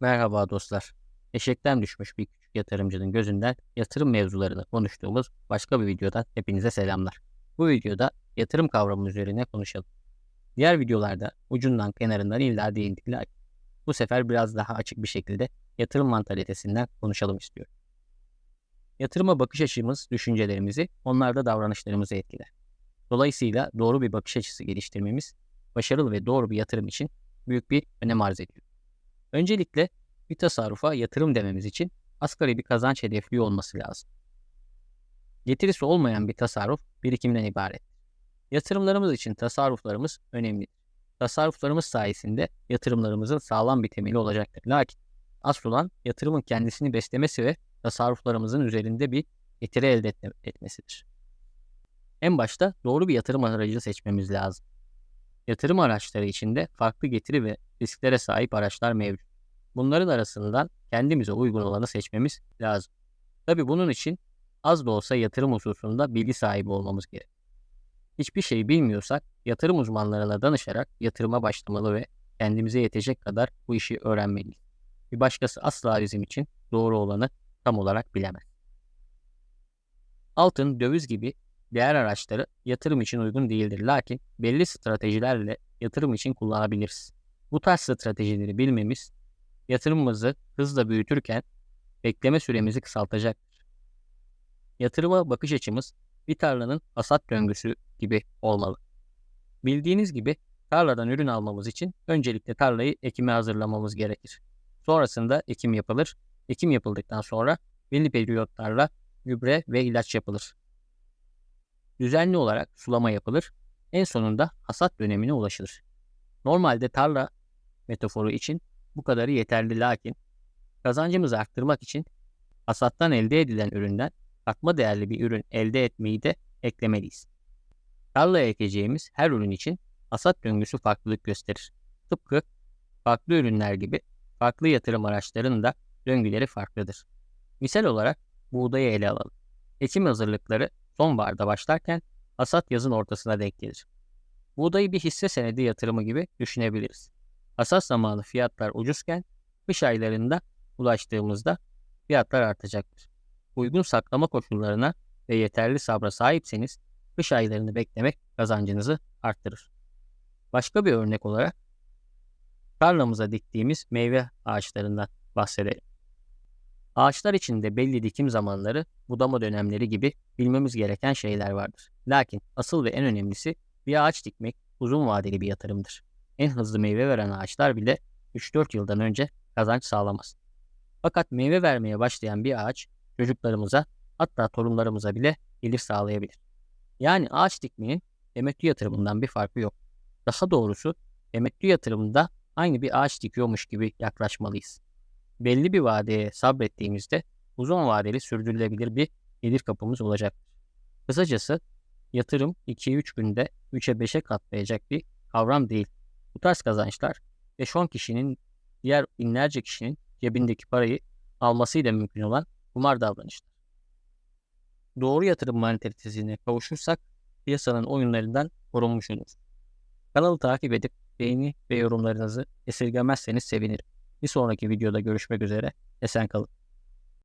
Merhaba dostlar. Eşekten düşmüş bir küçük yatırımcının gözünden yatırım mevzularını konuştuğumuz başka bir videodan hepinize selamlar. Bu videoda yatırım kavramı üzerine konuşalım. Diğer videolarda ucundan kenarından illa değindik. lakin Bu sefer biraz daha açık bir şekilde yatırım mantalitesinden konuşalım istiyorum. Yatırıma bakış açımız düşüncelerimizi, onlarda davranışlarımızı etkiler. Dolayısıyla doğru bir bakış açısı geliştirmemiz, başarılı ve doğru bir yatırım için büyük bir önem arz ediyor. Öncelikle bir tasarrufa yatırım dememiz için asgari bir kazanç hedefliyor olması lazım. Getirisi olmayan bir tasarruf birikimden ibaret. Yatırımlarımız için tasarruflarımız önemlidir. Tasarruflarımız sayesinde yatırımlarımızın sağlam bir temeli olacaktır. Lakin asıl olan yatırımın kendisini beslemesi ve tasarruflarımızın üzerinde bir getiri elde etmesidir. En başta doğru bir yatırım aracı seçmemiz lazım. Yatırım araçları içinde farklı getiri ve risklere sahip araçlar mevcut. Bunların arasından kendimize uygun olanı seçmemiz lazım. Tabi bunun için az da olsa yatırım hususunda bilgi sahibi olmamız gerek. Hiçbir şey bilmiyorsak yatırım uzmanlarına danışarak yatırıma başlamalı ve kendimize yetecek kadar bu işi öğrenmeliyiz. Bir başkası asla bizim için doğru olanı tam olarak bilemez. Altın, döviz gibi değer araçları yatırım için uygun değildir. Lakin belli stratejilerle yatırım için kullanabiliriz. Bu tarz stratejileri bilmemiz yatırımımızı hızla büyütürken bekleme süremizi kısaltacaktır. Yatırıma bakış açımız bir tarlanın hasat döngüsü gibi olmalı. Bildiğiniz gibi tarladan ürün almamız için öncelikle tarlayı ekime hazırlamamız gerekir. Sonrasında ekim yapılır. Ekim yapıldıktan sonra belli periyotlarla gübre ve ilaç yapılır. Düzenli olarak sulama yapılır. En sonunda hasat dönemine ulaşılır. Normalde tarla metaforu için bu kadarı yeterli lakin kazancımızı arttırmak için hasattan elde edilen üründen katma değerli bir ürün elde etmeyi de eklemeliyiz. Tarlaya ekeceğimiz her ürün için hasat döngüsü farklılık gösterir. Tıpkı farklı ürünler gibi farklı yatırım araçlarının da döngüleri farklıdır. Misal olarak buğdayı ele alalım. Ekim hazırlıkları sonbaharda başlarken hasat yazın ortasına denk gelir. Buğdayı bir hisse senedi yatırımı gibi düşünebiliriz. Hasat zamanı fiyatlar ucuzken kış aylarında ulaştığımızda fiyatlar artacaktır. Uygun saklama koşullarına ve yeterli sabra sahipseniz kış aylarını beklemek kazancınızı arttırır. Başka bir örnek olarak tarlamıza diktiğimiz meyve ağaçlarından bahsedelim. Ağaçlar içinde belli dikim zamanları, budama dönemleri gibi bilmemiz gereken şeyler vardır. Lakin asıl ve en önemlisi bir ağaç dikmek uzun vadeli bir yatırımdır. En hızlı meyve veren ağaçlar bile 3-4 yıldan önce kazanç sağlamaz. Fakat meyve vermeye başlayan bir ağaç çocuklarımıza hatta torunlarımıza bile gelir sağlayabilir. Yani ağaç dikmenin temettü yatırımından bir farkı yok. Daha doğrusu temettü yatırımında aynı bir ağaç dikiyormuş gibi yaklaşmalıyız belli bir vadeye sabrettiğimizde uzun vadeli sürdürülebilir bir gelir kapımız olacaktır. Kısacası yatırım 2'ye 3 günde 3'e 5'e katlayacak bir kavram değil. Bu tarz kazançlar 5-10 kişinin diğer binlerce kişinin cebindeki parayı almasıyla mümkün olan kumar davranışlar. Doğru yatırım mantalitesine kavuşursak piyasanın oyunlarından korunmuş oluruz. Kanalı takip edip beğeni ve yorumlarınızı esirgemezseniz sevinirim. Bir sonraki videoda görüşmek üzere. Esen kalın.